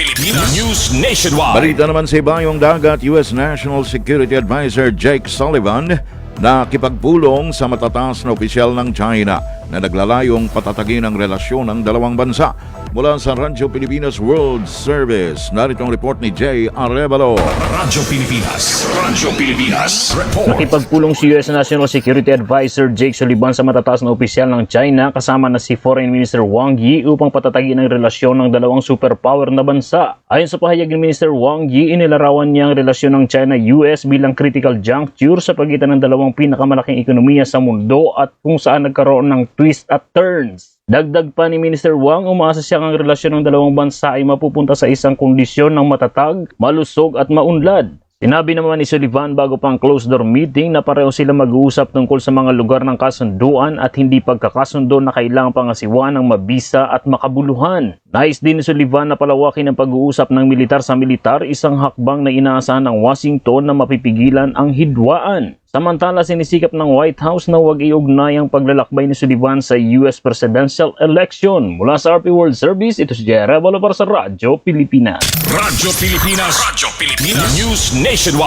Pilipinas. News Nationwide. Balita naman sa ibayong dagat, U.S. National Security Advisor Jake Sullivan nakipagpulong sa matataas na opisyal ng China na naglalayong patatagin ang relasyon ng dalawang bansa. Mula sa Radyo Pilipinas World Service, narito ang report ni Jay Arevalo. Radyo Pilipinas. Radyo Pilipinas. Report. Nakipagpulong si US National Security Advisor Jake Sullivan sa matataas na opisyal ng China kasama na si Foreign Minister Wang Yi upang patatagin ang relasyon ng dalawang superpower na bansa. Ayon sa pahayag ni Minister Wang Yi, inilarawan niya ang relasyon ng China-US bilang critical juncture sa pagitan ng dalawang pinakamalaking ekonomiya sa mundo at kung saan nagkaroon ng twist at turns. Dagdag pa ni Minister Wang, umaasa siya ang relasyon ng dalawang bansa ay mapupunta sa isang kondisyon ng matatag, malusog at maunlad. Sinabi naman ni Sullivan bago pang closed-door meeting na pareho sila mag-uusap tungkol sa mga lugar ng kasunduan at hindi pagkakasundo na kailangang pangasiwa ng mabisa at makabuluhan. Nais din ni Sullivan na palawakin ang pag-uusap ng militar sa militar, isang hakbang na inaasahan ng Washington na mapipigilan ang hidwaan. Samantala, sinisikap ng White House na huwag iugnay ang paglalakbay ni Sullivan sa US presidential election. Mula sa RP World Service, ito si Jerry Balo para sa Radyo Pilipinas. Radyo Pilipinas. Radyo Pilipinas. News Nationwide.